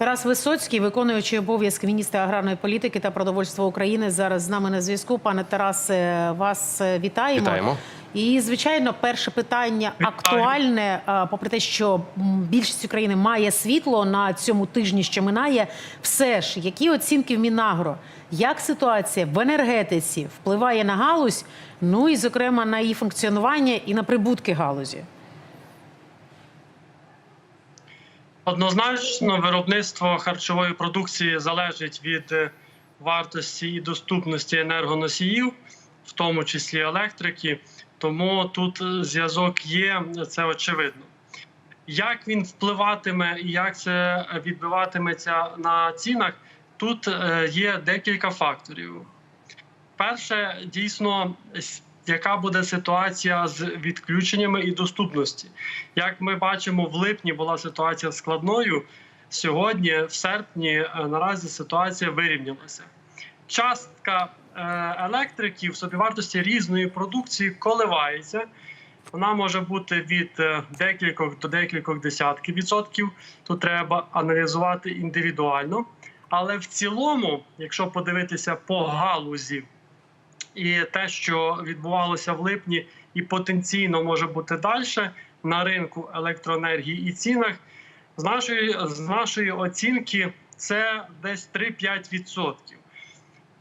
Тарас Висоцький, виконуючий обов'язки міністра аграрної політики та продовольства України, зараз з нами на зв'язку. Пане Тарасе, вас е, вітаємо. Вітаємо. І звичайно, перше питання актуальне, попри те, що більшість України має світло на цьому тижні, що минає. Все ж, які оцінки в Мінагро? Як ситуація в енергетиці впливає на галузь? Ну і зокрема на її функціонування і на прибутки галузі? Однозначно, виробництво харчової продукції залежить від е, вартості і доступності енергоносіїв, в тому числі електрики. Тому тут е, зв'язок є, це очевидно. Як він впливатиме і як це відбиватиметься на цінах, тут е, є декілька факторів. Перше, дійсно, яка буде ситуація з відключеннями і доступності. Як ми бачимо, в липні була ситуація складною. Сьогодні, в серпні, е, наразі ситуація вирівнялася. Частка е, електриків собівартості різної продукції коливається. Вона може бути від е, декількох до декількох десятків відсотків. Тут треба аналізувати індивідуально. Але в цілому, якщо подивитися по галузі, і те, що відбувалося в липні, і потенційно може бути далі на ринку електроенергії і цінах, з нашої, з нашої оцінки це десь 3-5%.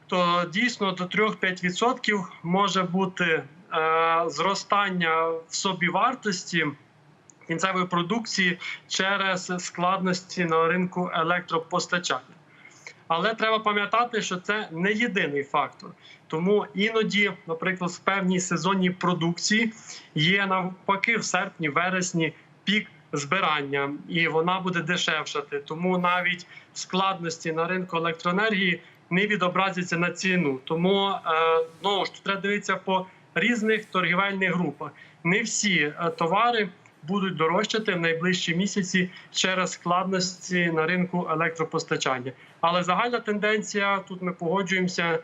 То дійсно до 3-5% може бути е, зростання в собівартості кінцевої продукції через складності на ринку електропостачання. Але треба пам'ятати, що це не єдиний фактор. Тому іноді, наприклад, в певній сезонній продукції є навпаки в серпні, вересні пік збирання, і вона буде дешевшати. Тому навіть складності на ринку електроенергії не відобразяться на ціну. Тому ж треба дивитися по різних торгівельних групах. Не всі е, товари будуть дорожчати в найближчі місяці через складності на ринку електропостачання. Але загальна тенденція тут ми погоджуємося.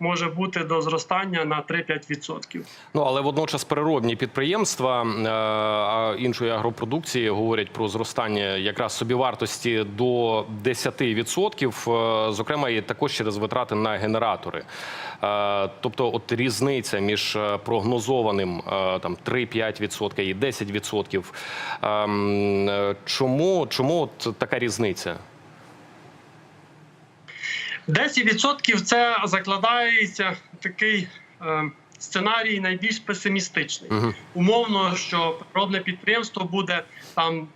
Може бути до зростання на 3-5%. Ну але водночас переробні підприємства е, іншої агропродукції говорять про зростання якраз собівартості до 10%, е, зокрема і також через витрати на генератори. Е, Тобто, от різниця між е, прогнозованим е, там 3-5% і 10%. Ем, е, Чому, чому от така різниця? 10% це закладається такий е, сценарій найбільш песимістичний. Мгм. Умовно, що переробне підприємство буде там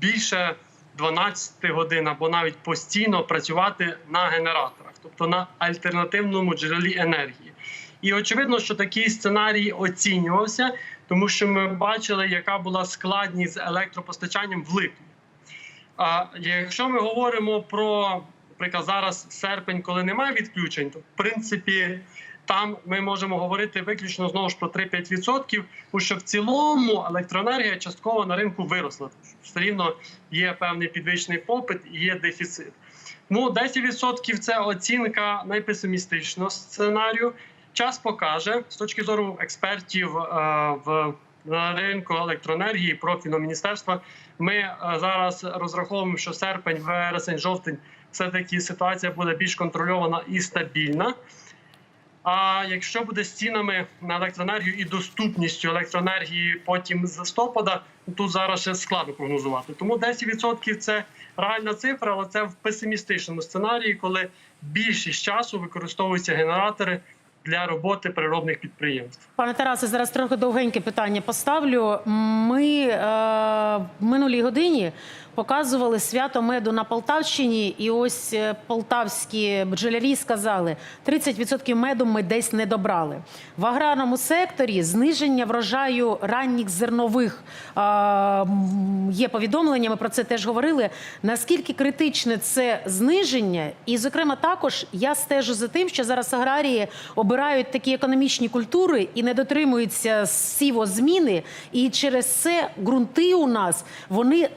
більше 12 годин або навіть постійно працювати на генераторах, тобто на альтернативному джерелі енергії. І очевидно, що такий сценарій оцінювався, тому що ми бачили, яка була складність з електропостачанням в липні. А якщо ми говоримо про, наприклад, зараз серпень, коли немає відключень, то в принципі там ми можемо говорити виключно знову ж про 3-5%, тому що в цілому електроенергія частково на ринку виросла. Все рівно є певний підвищений попит і є дефіцит. Ну, 10% це оцінка найпесимістичного сценарію. Час покаже з точки зору експертів е, в на ринку електроенергії профільного міністерства. Ми е, зараз розраховуємо, що серпень, вересень, жовтень все таки ситуація буде більш контрольована і стабільна. А якщо буде з цінами на електроенергію і доступністю електроенергії потім з листопада, тут зараз ще складно прогнозувати. Тому 10% це реальна цифра, але це в песимістичному сценарії, коли більшість часу використовуються генератори для роботи переробних підприємств. Пане Тарасе, зараз трохи довгеньке питання поставлю. Ми е, в минулій годині показували свято меду на Полтавщині, і ось е, полтавські бджолярі сказали, 30% меду ми десь не добрали. В аграрному секторі зниження врожаю ранніх зернових є повідомлення. Ми про це теж говорили. Наскільки критичне це зниження? І, зокрема, також я стежу за тим, що зараз аграрії обирають такі економічні культури і не дотримуються сівозміни, і через це ґрунти у нас вони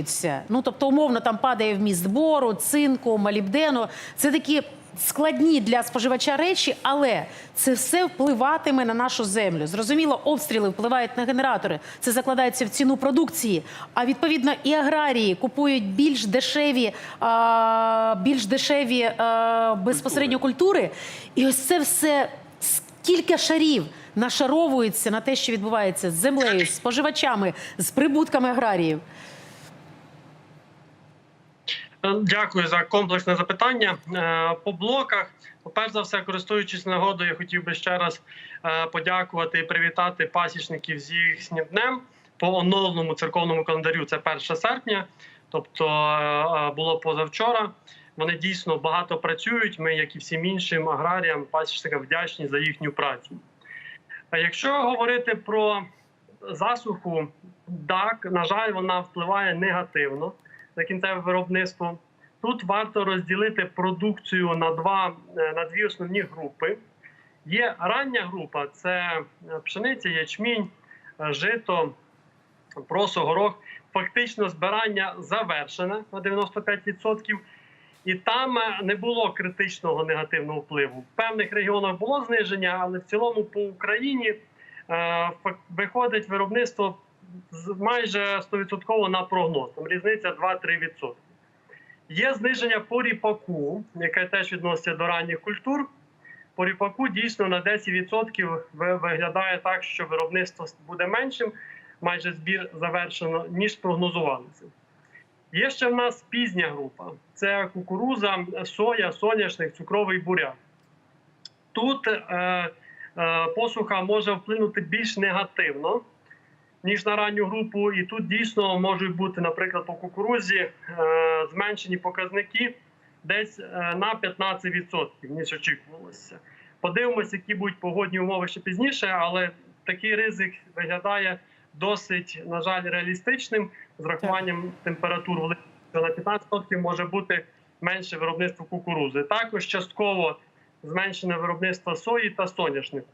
зношуються. Ну тобто, умовно, там падає вміст бору, цинку, молібдену. Це такі складні для споживача речі, але це все впливатиме на нашу землю. Зрозуміло, обстріли впливають на генератори. Це закладається в ціну продукції. А відповідно і аграрії купують більш дешеві, а, більш дешеві а, безпосередньо культури. І ось це все скільки шарів нашаровується на те, що відбувається з землею, з споживачами, з прибутками аграріїв. Дякую за комплексне запитання. Е, По блоках, перш за все, користуючись нагодою, я хотів би ще раз е, подякувати і привітати пасічників з їхнім днем по оновленому церковному календарю. Це 1 серпня, тобто е, було позавчора. Вони дійсно багато працюють. Ми, як і всім іншим аграріям, пасічникам вдячні за їхню працю. Якщо говорити про засуху, так, на жаль, вона впливає негативно на кінцеве виробництво. Тут варто розділити продукцію на два е, на дві основні групи. Є рання група це е, пшениця, ячмінь, е, жито, просо, горох. Фактично збирання завершене на 95%. І там не було критичного негативного впливу. В певних регіонах було зниження, але в цілому по Україні виходить виробництво майже 100% на прогноз. Там різниця 2-3%. Є зниження по ріпаку, яке теж відноситься до ранніх культур. По ріпаку дійсно на 10% виглядає так, що виробництво буде меншим, майже збір завершено, ніж прогнозувалося. Є ще в нас пізня група: це кукуруза, соя, соняшник, цукровий буряк. Тут е, е, посуха може вплинути більш негативно, ніж на ранню групу. І тут дійсно можуть бути, наприклад, по кукурузі е, зменшені показники десь е, на 15%, ніж очікувалося. Подивимося, які будуть погодні умови ще пізніше, але такий ризик виглядає досить, на жаль, реалістичним з рахуванням температур в на 15% може бути менше виробництво кукурузи. Також частково зменшене виробництво сої та соняшнику.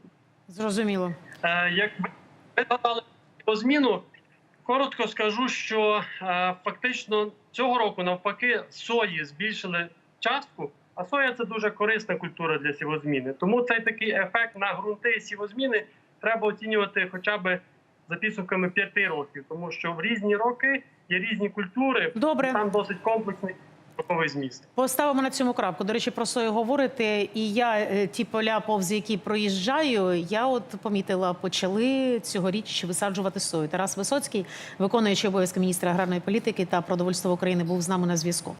Зрозуміло. Е, Як ви згадали по зміну, коротко скажу, що е, фактично цього року навпаки сої збільшили частку, а соя це дуже корисна культура для сівозміни. Тому цей такий ефект на ґрунти і сівозміни треба оцінювати хоча б за підсумками п'яти років, тому що в різні роки є різні культури, Добре. там досить комплексний роковий зміст. Поставимо на цьому крапку. До речі, про сою говорити. І я е, ті поля, повз які проїжджаю, я от помітила, почали цьогоріч висаджувати сою. Тарас Висоцький, виконуючий обов'язки міністра аграрної політики та продовольства України, був з нами на зв'язку.